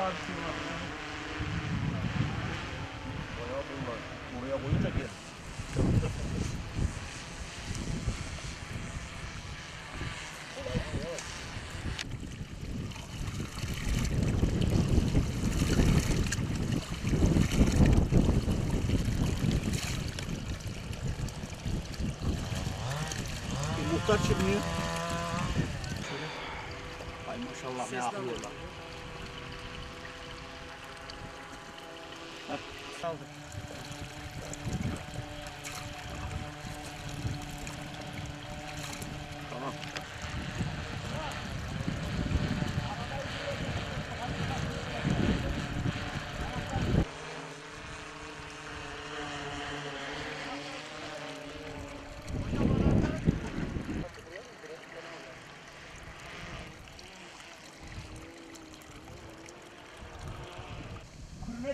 altına. Bayağı bunlar. Oraya koyunca gel. Muhtar çıkmıyor. Ay maşallah ne yapıyorlar. Kaldı.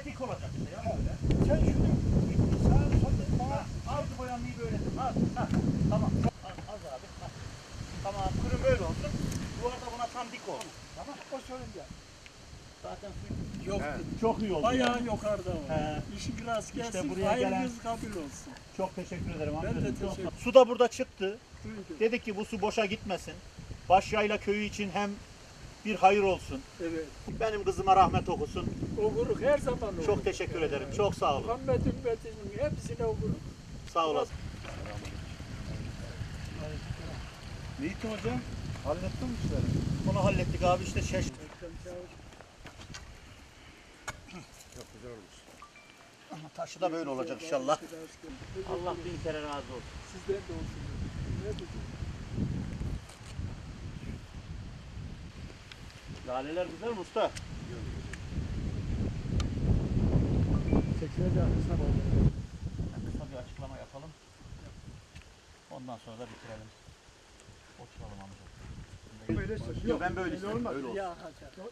Kürmetik olacak işte ya öyle. Sen şunu sağ sol bana altı boyanmayı böyle. Ha, ha, tamam. Az, az abi. Ha. Tamam kürüm böyle olsun. Duvarda buna tam dik olsun. Tamam. O sorun değil. Zaten su Yok. çok iyi oldu. Bayağı yani. yukarıda var. He. Rast İşte gelsin, buraya hayrınız kabul olsun. Çok teşekkür ederim. Ben de teşekkür- ol. Su da burada çıktı. Duydum. Dedik ki bu su boşa gitmesin. Başyayla köyü için hem bir hayır olsun. Evet. Benim kızıma rahmet okusun. Okuruk her zaman okuruk. Çok teşekkür ederim. Çok sağ olun. Muhammed ümmetinin hepsine okuruk. Sağ olasın. Neydi hocam? Hallettin mi işleri? Onu hallettik abi işte şeş. Ama taşı da böyle olacak inşallah. Allah bin kere razı olsun. Sizden de olsun. Ne? Laleler güzel mi usta? Tekrar de arkasına bak. Kısa bir açıklama yapalım. Ondan sonra da bitirelim. Oturalım amca. Böyle Yok ben böyle istedim. Böyle olsun. Ya.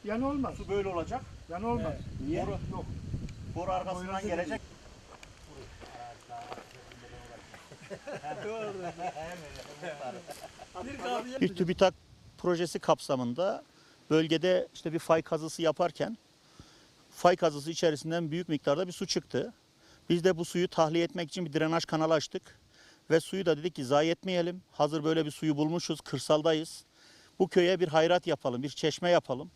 Yan olmaz. Su böyle olacak. Yan olmaz. Niye? Boru, yok. Boru arkasından gelecek. Bir kahveye Bir TÜBİTAK projesi kapsamında bölgede işte bir fay kazısı yaparken fay kazısı içerisinden büyük miktarda bir su çıktı. Biz de bu suyu tahliye etmek için bir drenaj kanalı açtık. Ve suyu da dedik ki zayi etmeyelim. Hazır böyle bir suyu bulmuşuz, kırsaldayız. Bu köye bir hayrat yapalım, bir çeşme yapalım.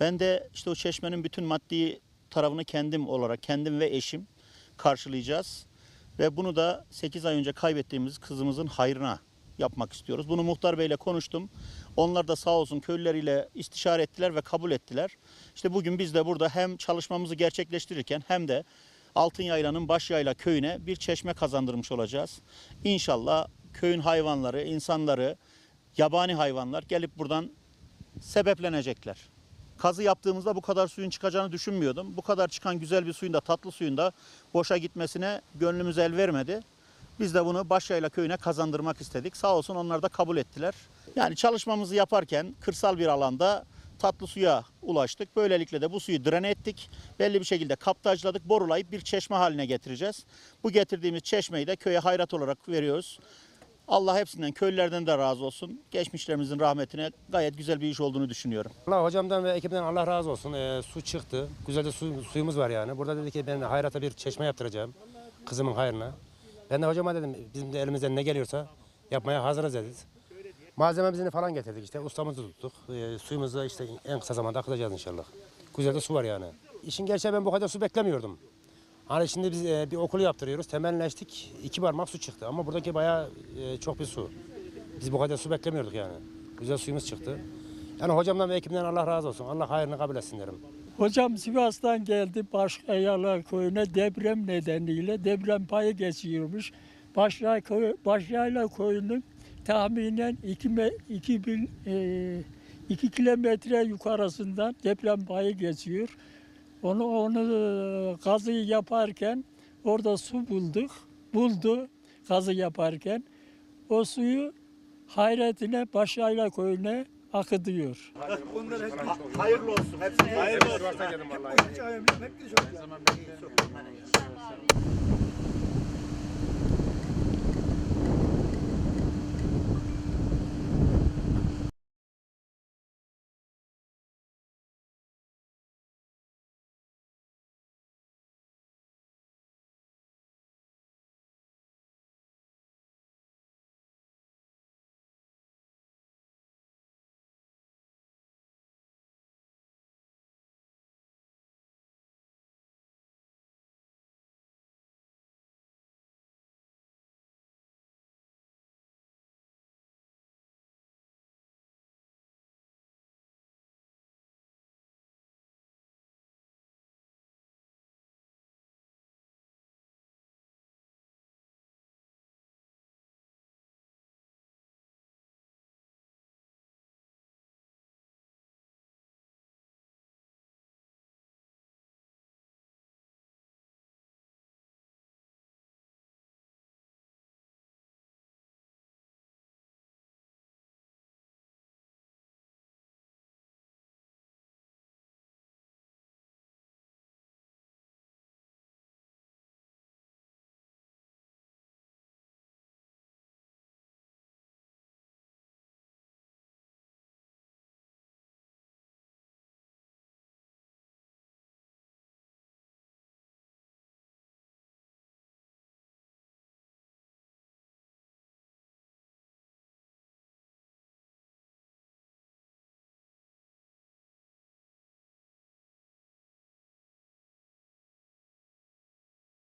Ben de işte o çeşmenin bütün maddi tarafını kendim olarak, kendim ve eşim karşılayacağız. Ve bunu da 8 ay önce kaybettiğimiz kızımızın hayrına yapmak istiyoruz. Bunu muhtar beyle konuştum. Onlar da sağ olsun köylüleriyle istişare ettiler ve kabul ettiler. İşte bugün biz de burada hem çalışmamızı gerçekleştirirken hem de Altın Yayla'nın Başyayla köyüne bir çeşme kazandırmış olacağız. İnşallah köyün hayvanları, insanları, yabani hayvanlar gelip buradan sebeplenecekler. Kazı yaptığımızda bu kadar suyun çıkacağını düşünmüyordum. Bu kadar çıkan güzel bir suyun da tatlı suyun da boşa gitmesine gönlümüz el vermedi. Biz de bunu Başyayla köyüne kazandırmak istedik. Sağ olsun onlar da kabul ettiler. Yani çalışmamızı yaparken kırsal bir alanda tatlı suya ulaştık. Böylelikle de bu suyu drene ettik. Belli bir şekilde kaptajladık, borulayıp bir çeşme haline getireceğiz. Bu getirdiğimiz çeşmeyi de köye hayrat olarak veriyoruz. Allah hepsinden, köylülerden de razı olsun. Geçmişlerimizin rahmetine gayet güzel bir iş olduğunu düşünüyorum. Allah hocamdan ve ekibden Allah razı olsun. Ee, su çıktı. Güzel de su, suyumuz var yani. Burada dedi ki ben hayrata bir çeşme yaptıracağım. Kızımın hayrına. Ben de hocama dedim bizim de elimizden ne geliyorsa yapmaya hazırız dedik. Malzememizi falan getirdik işte. Ustamızı tuttuk. Ee, suyumuzu işte en kısa zamanda akıtacağız inşallah. Güzel de su var yani. İşin gerçeği ben bu kadar su beklemiyordum. Hani şimdi biz e, bir okulu yaptırıyoruz. Temelleştik. iki parmak su çıktı. Ama buradaki bayağı e, çok bir su. Biz bu kadar su beklemiyorduk yani. Güzel suyumuz çıktı. Yani hocamdan ve ekibimden Allah razı olsun. Allah hayrını kabul etsin derim. Hocam Sivas'tan geldi Başkayalar köyüne deprem nedeniyle deprem payı geçiyormuş. Başyayla, köy, Başyayla köyünün tahminen 2, 2000, e, 2 kilometre yukarısından deprem payı geçiyor. Onu onu e, kazıyı yaparken orada su bulduk. Buldu kazı yaparken. O suyu hayretine Başyayla köyüne akıtıyor. Hayırlı olsun. Hepsine hayırlı olsun. Hayırlı olsun.